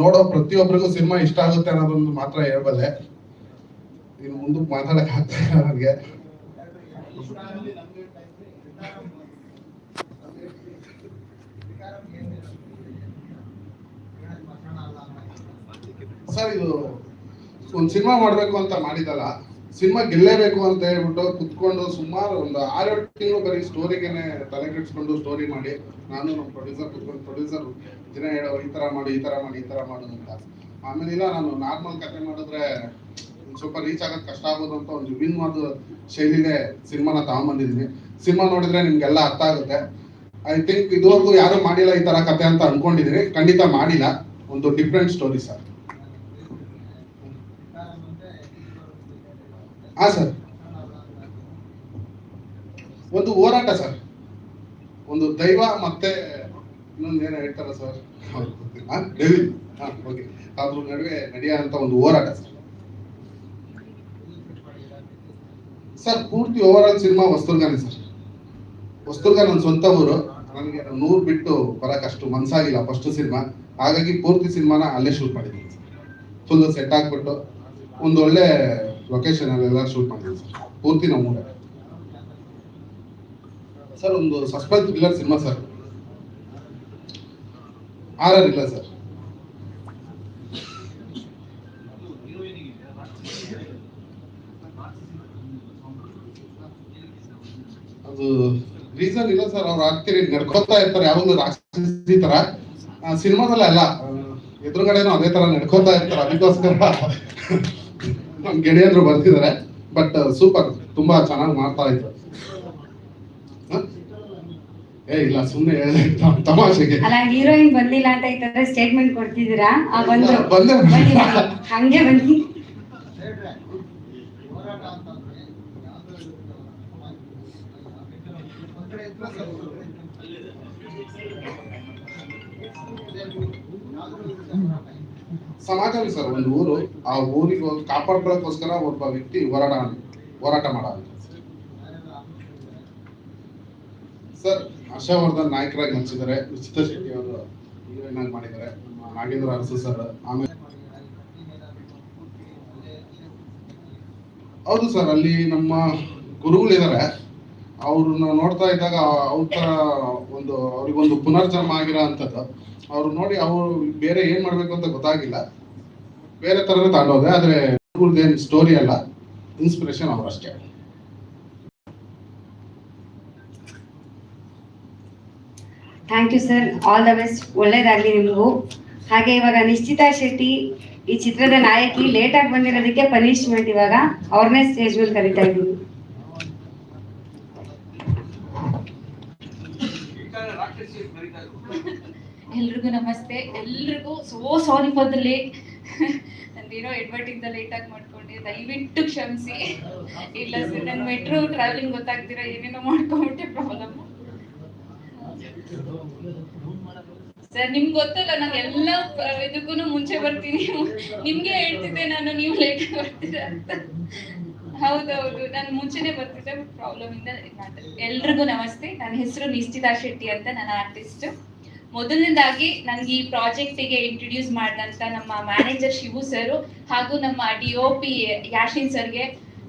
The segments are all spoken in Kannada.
ನೋಡೋ ಪ್ರತಿಯೊಬ್ಬರಿಗೂ ಸಿನಿಮಾ ಇಷ್ಟ ಆಗುತ್ತೆ ಅನ್ನೋದೊಂದು ಮಾತ್ರ ಹೇಳ್ಬಲ್ಲೆ. ಇನ್ನು ಮುಂದಕ್ಕೆ ಮಾತಾಡಕ್ ಆಗ್ತಾ ಇಲ್ಲ ನನಗೆ. ಸರ್, ಇದು ಒಂದು ಸಿನಿಮಾ ಮಾಡಬೇಕು ಅಂತ ಮಾಡಿದಲ್ಲ ಸಿನಿಮಾ ಗೆಲ್ಲೇಬೇಕು ಅಂತ ಹೇಳ್ಬಿಟ್ಟು ಕುತ್ಕೊಂಡು ಸುಮಾರು ಒಂದು ಆರೇಳು ತಿಂಗಳು ಬರೀ ಸ್ಟೋರಿಗೆನೆ ತಲೆ ಕೆಡಿಸ್ಕೊಂಡು ಸ್ಟೋರಿ ಮಾಡಿ, ನಾನು ನಮ್ಮ ಪ್ರೊಡ್ಯೂಸರ್ ಕುತ್ಕೊಂಡು ಪ್ರೊಡ್ಯೂಸರ್ ದಿನ ಹೇಳೋ ಈ ತರ ಮಾಡಿ, ಈ ತರ ಮಾಡಿ, ಈ ತರ ಮಾಡು ಅಂತ. ಆಮೇಲೆ ಇಲ್ಲ ನಾನು ನಾರ್ಮಲ್ ಕತೆ ಮಾಡಿದ್ರೆ ಒಂದ್ ಸ್ವಲ್ಪ ರೀಚ್ ಆಗೋದು ಕಷ್ಟ ಆಗೋದು ಅಂತ ಒಂದು ವಿಭಿನ್ನವಾದ ಶೈಲಿಗೆ ಸಿನಿಮಾನ ತಗೊಂಬಂದಿದ್ದೀನಿ ಸಿನಿಮಾ ನೋಡಿದ್ರೆ ನಿಮ್ಗೆಲ್ಲ ಅರ್ಥ ಆಗುತ್ತೆ. ಐ ಥಿಂಕ್ ಇದುವರೆಗೂ ಯಾರು ಮಾಡಿಲ್ಲ ಈ ತರ ಕತೆ ಅಂತ ಅನ್ಕೊಂಡಿದ್ದೀನಿ ಖಂಡಿತ ಮಾಡಿಲ್ಲ. ಒಂದು ಡಿಫ್ರೆಂಟ್ ಸ್ಟೋರಿ ಸರ್. ಹಾ ಸರ್. ಒಂದು ಹೋರಾಟ ಸರ್. ಒಂದು ದೈವ ಮತ್ತೆ ಇನ್ನೊಂದು ಏನೋ ಹೇಳ್ತಾರ ಸರ್? ಹಾ ಓಕೆ ಅದ್ರ ನಡುವೆ ನಡೆಯುವಂತ ಒಂದು ಹೋರಾಟ ಸರ್. ಸರ್ ಪೂರ್ತಿ ಓವರ್ ಆಲ್ ಸಿನಿಮಾ ವಸ್ತುರ್ಗಾನೆ ಸರ್. ವಸ್ತುರ್ಗ ನನ್ನ ಸ್ವಂತ ಊರು. ನನಗೆ ನೂರು ಬಿಟ್ಟು ಬರಕ್ ಅಷ್ಟು ಮನ್ಸಾಗಿಲ್ಲ ಫಸ್ಟ್ ಸಿನಿಮಾ ಹಾಗಾಗಿ ಪೂರ್ತಿ ಸಿನಿಮಾನ ಅಲ್ಲೇ ಶೂಟ್ ಮಾಡಿದ್ದೀನಿ ಫುಲ್ ಸೆಟ್ ಹಾಕ್ಬಿಟ್ಟು ಒಂದು ಒಳ್ಳೆ ಲೊಕೇಶನ್ ಅಲ್ಲೆಲ್ಲ ಶೂಟ್ ಮಾಡಿದ್ವಿ ಸರ್ ಪೂರ್ತಿ ನಮ್ಮ ಸರ್ ಒಂದು ಸಸ್ಪೆನ್ಸ್ ಥ್ರಿಲ್ಲರ್ ಸಿನಿಮಾ ಸರ್ ಆರ್ ಇಲ್ಲ ಸರ್ ಅದು ರೀಸನ್ ಇಲ್ಲ ಸರ್ ಅವ್ರು ಆಗ್ತೀರಿ ನಡ್ಕೋತಾ ಇರ್ತಾರೆ ಯಾವಾಗಲೂ ರಾಕ್ಷಸಿ ತರ ಸಿನಿಮಾದಲ್ಲ ಅಲ್ಲ ಎದುರುಗಡೆನೂ ಅದೇ ತರ ನಡ್ಕೋತಾ ಇರ್ತಾರೆ ಅದಕ್ಕೋಸ್ಕರ ನಮ್ ಗೆಳೆಯರು ಬರ್ತಿದ್ದಾರೆ ಬಟ್ ಸೂಪರ್ ತುಂಬಾ ಚೆನ್ನಾಗಿ ಮಾಡ್ತಾ ಇದ್ರು? ಏ ಇಲ್ಲ ಸುಮ್ಮನೆ ತಮಾಷೆಗೆ ಅಲ್ಲ ಹೀರೋಯಿನ್ ಬಂದಿಲ್ಲ ಅಂತ ತರ ಸ್ಟೇಟ್ಮೆಂಟ್ ಕೊಡ್ತಿದ್ದೀರಾ ಆ ಬಂದ್ರು ಬಂದೆ. ಬನ್ನಿ, ಬನ್ನಿ. ಹಂಗೆ ಬನ್ನಿ ಸಮಾಜವಿ ಸರ್, ಒಂದು ಊರು, ಆ ಊರಿಗೆ ಕಾಪಾಡ್ಕೊಳ್ಳೋಕ್ಕೋಸ್ಕರ ಒಬ್ಬ ವ್ಯಕ್ತಿ ಹೋರಾಟ ಹೋರಾಟ ಮಾಡ ಸರ್, ಹರ್ಷವರ್ಧನ್ ನಾಯಕರಾಗಿ ಹಂಚಿದ್ದಾರೆ ವಿಚಿತ್ರ ಶೆಟ್ಟಿ ಅವರು ಹೀರೋಯಿನ್ ಆಗಿ ಮಾಡಿದ್ದಾರೆ. ನಮ್ಮ ನಾಗೇಂದ್ರ ಅರಸು ಸರ್, ಆಮೇಲೆ ಹೌದು ಸರ್, ಅಲ್ಲಿ ನಮ್ಮ ಗುರುಗಳಿದ್ದಾರೆ. ಅವ್ರನ್ನ ನೋಡ್ತಾ ಇದ್ದಾಗ ಅವ್ರ ತರ ಒಂದು ಅವ್ರಿಗೊಂದು ಪುನರ್ಜನ್ಮ ಆಗಿರೋ ಅಂಥದ್ದು. ಅವ್ರು ನೋಡಿ ಅವರು ಬೇರೆ ಏನ್ ಮಾಡ್ಬೇಕು ಅಂತ ಗೊತ್ತಾಗಿಲ್ಲ. ಬೇರೆ ಥರನೇ ತಗೊಂಡೋದೆ ಆದ್ರೆ ಏನು ಸ್ಟೋರಿ ಅಲ್ಲ. Inspiration ಅವ್ರಷ್ಟೇ. Thank you sir all the best ಒಳ್ಳೇದಾಗ್ಲಿ ನಿಮಗೂ. ಹಾಗೆ ಇವಾಗ ನಿಶ್ಚಿತಾ ಶೆಟ್ಟಿ, ಈ ಚಿತ್ರದ ನಾಯಕಿ ಲೇಟ್ ಆಗಿ ಬಂದಿರೋದಕ್ಕೆ ಪನಿಷ್ಮೆಂಟ್ ಇವಾಗ. ಅವ್ರನ್ನೇ ಸ್ಟೇಜ್ ಮೇಲೆ ಕರಿತಾ ಇದ್ದೀವಿ ಎಲ್ರಿಗೂ ನಮಸ್ತೆ. ಎಲ್ರಿಗೂ so sorry for the late ನಂದೇನೋ late ಆಗಿ ಮಾಡ್ಕೊಂಡೆ. ದಯವಿಟ್ಟು ಕ್ಷಮಿಸಿ. ಇಲ್ಲ ಸರ್ ನನ್ ಮೆಟ್ರೋ ಟ್ರಾವೆಲಿಂಗ್ ಗೊತ್ತಾಗ್ತೀರಾ ಏನೇನೋ ಮಾಡ್ಕೊಂಬಿಟ್ಟೆ ಪ್ರಾಬ್ಲಮ್ ಸರ್ ನಿಮ್ಗೆ ಗೊತ್ತಲ್ಲ, ನಾನು ಎಲ್ಲ ಇದಕ್ಕೂ ಮುಂಚೆ ಬರ್ತೀನಿ. ನಿಮ್ಗೆ ಹೇಳ್ತಿದ್ದೆ ನಾನು, ನೀವು ಲೇಟ್ ಬರ್ತೀರಾ ಅಂತ. ಹೌದೌದು ನಾನು ಮುಂಚೆನೆ ಬರ್ತಿದ್ದೆ ಪ್ರಾಬ್ಲಮ್ ಇಂದ ಎಲ್ರಿಗೂ ನಮಸ್ತೆ. ನನ್ನ ಹೆಸರು ನಿಶ್ಚಿತಾ ಶೆಟ್ಟಿ ಅಂತ ನನ್ನ ಆರ್ಟಿಸ್ಟ್ ಮೊದಲನೇದಾಗಿ ನನ್ಗೆ ಈ ಪ್ರಾಜೆಕ್ಟಿಗೆ ಇಂಟ್ರೊಡ್ಯೂಸ್ ಮಾಡಿದಂತ ನಮ್ಮ ಮ್ಯಾನೇಜರ್ ಶಿವು ಸರ್ ಹಾಗೂ ನಮ್ಮ ಡಿ ಒ ಪಿ ಯಾಶಿನ್ ಸರ್ಗೆ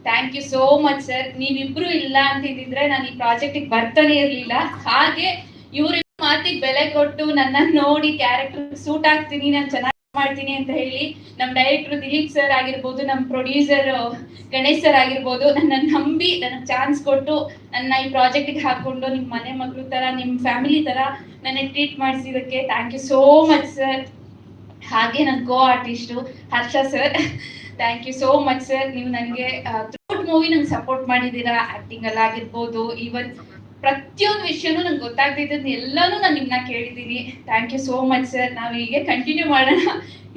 thank you so much sir ನೀವಿಬ್ರು ಇಲ್ಲ ಅಂತ ಇದ್ದಿದ್ರೆ ನಾನು ಈ ಪ್ರಾಜೆಕ್ಟಿಗೆ ಬರ್ತಾನೆ ಇರ್ಲಿಲ್ಲ. ಹಾಗೆ ಇವ್ರ ಮಾತಿಗೆ ಬೆಲೆ ಕೊಟ್ಟು ನನ್ನ ನೋಡಿ ಕ್ಯಾರೆಕ್ಟರ್ ಸೂಟ್ ಆಗ್ತೀನಿ ನಾನು ಚೆನ್ನಾಗಿ ಮಾಡ್ತೀನಿ ಅಂತ ಹೇಳಿ ನಮ್ ಡೈರೆಕ್ಟರ್ ದಿಲೀಪ್ ಸರ್ ಆಗಿರ್ಬೋದು ನಮ್ ಪ್ರೊಡ್ಯೂಸರ್ ಗಣೇಶ್ ಸರ್ ಆಗಿರ್ಬೋದು ನನ್ನ ನಂಬಿ ನನಗೆ ಚಾನ್ಸ್ ಕೊಟ್ಟು ನನ್ನ ಈ ಪ್ರಾಜೆಕ್ಟಿಗೆ ಹಾಕೊಂಡು ನಿಮ್ ಮನೆ ಮಗಳು ತರ, ನಿಮ್ ಫ್ಯಾಮಿಲಿ ತರ ನನ್ನ treat ಮಾಡಿಸಿದಕ್ಕೆ thank you so much sir ಹಾಗೆ ನನ್ನ co-artist Harsha sir thank you so much sir ನೀವು ನನಗೆ ಮೂವಿ ನಂಗೆ ಸಪೋರ್ಟ್ ಮಾಡಿದ್ದೀರಾ ಆಕ್ಟಿಂಗ್ ಅಲ್ಲಿ ಆಗಿರ್ಬೋದು ಈವನ್ ಪ್ರತಿಯೊಂದು ವಿಷಯನೂ ನಂಗೆ ಗೊತ್ತಾಗ್ತಿದ್ದದ್ದು ಎಲ್ಲಾನು ನಾನು ನಿಮ್ಮನ್ನ ಕೇಳಿದ್ದೀನಿ. Thank you so much sir ನಾವು ಹೀಗೆ ಕಂಟಿನ್ಯೂ ಮಾಡೋಣ.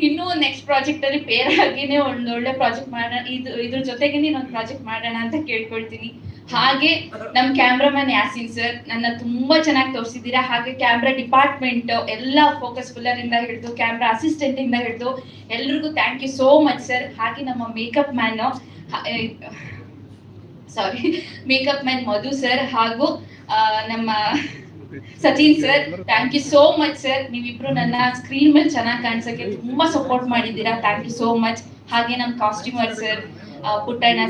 ಇನ್ನೂ ನೆಕ್ಸ್ಟ್ ಪ್ರಾಜೆಕ್ಟ್ ಅಲ್ಲಿ ಪೇರ್ ಆಗಿನೇ ಒಂದು ಒಳ್ಳೆ ಪ್ರಾಜೆಕ್ಟ್ ಮಾಡೋಣ. ಇದು, ಇದ್ರ ಜೊತೆಗೆ ಇನ್ನೊಂದು ಪ್ರಾಜೆಕ್ಟ್ ಮಾಡೋಣ ಅಂತ ಕೇಳ್ಕೊಳ್ತೀನಿ. ಹಾಗೆ ನಮ್ಮ ಕ್ಯಾಮ್ರಾಮನ್ ಯಾಸಿನ್ ಸರ್ ನನ್ನ ತುಂಬಾ ಚೆನ್ನಾಗಿ ತೋರಿಸಿದ್ದೀರಾ. ಹಾಗೆ ಕ್ಯಾಮ್ರಾ ಡಿಪಾರ್ಟ್ಮೆಂಟ್ ಎಲ್ಲ ಫೋಕಸ್ ಫುಲ್ಲರ್ ಇಂದ ಹಿಡಿದು ಕ್ಯಾಮ್ರಾ ಅಸಿಸ್ಟೆಂಟ್ ಇಂದ ಹಿಡಿದು ಎಲ್ರಿಗೂ thank you so much sir ಹಾಗೆ ನಮ್ಮ makeup man sorry makeup man Madhu sir ಹಾಗೂ ನಮ್ಮ Sachin sir thank you so much sir ನೀವಿಬ್ರು ನನ್ನ ಸ್ಕ್ರೀನ್ ಮೇಲೆ ಚೆನ್ನಾಗಿ ಕಾಣಿಸಕ್ಕೆ ತುಂಬಾ ಸಪೋರ್ಟ್ ಮಾಡಿದ್ದೀರಾ. ಥ್ಯಾಂಕ್ ಯು ಸೋ ಮಚ್ ಹಾಗೆ ನಮ್ಮ ಕಾಸ್ಟ್ಯೂಮರ್ ಸರ್ ಪುಟ್ಟಣ್ಣ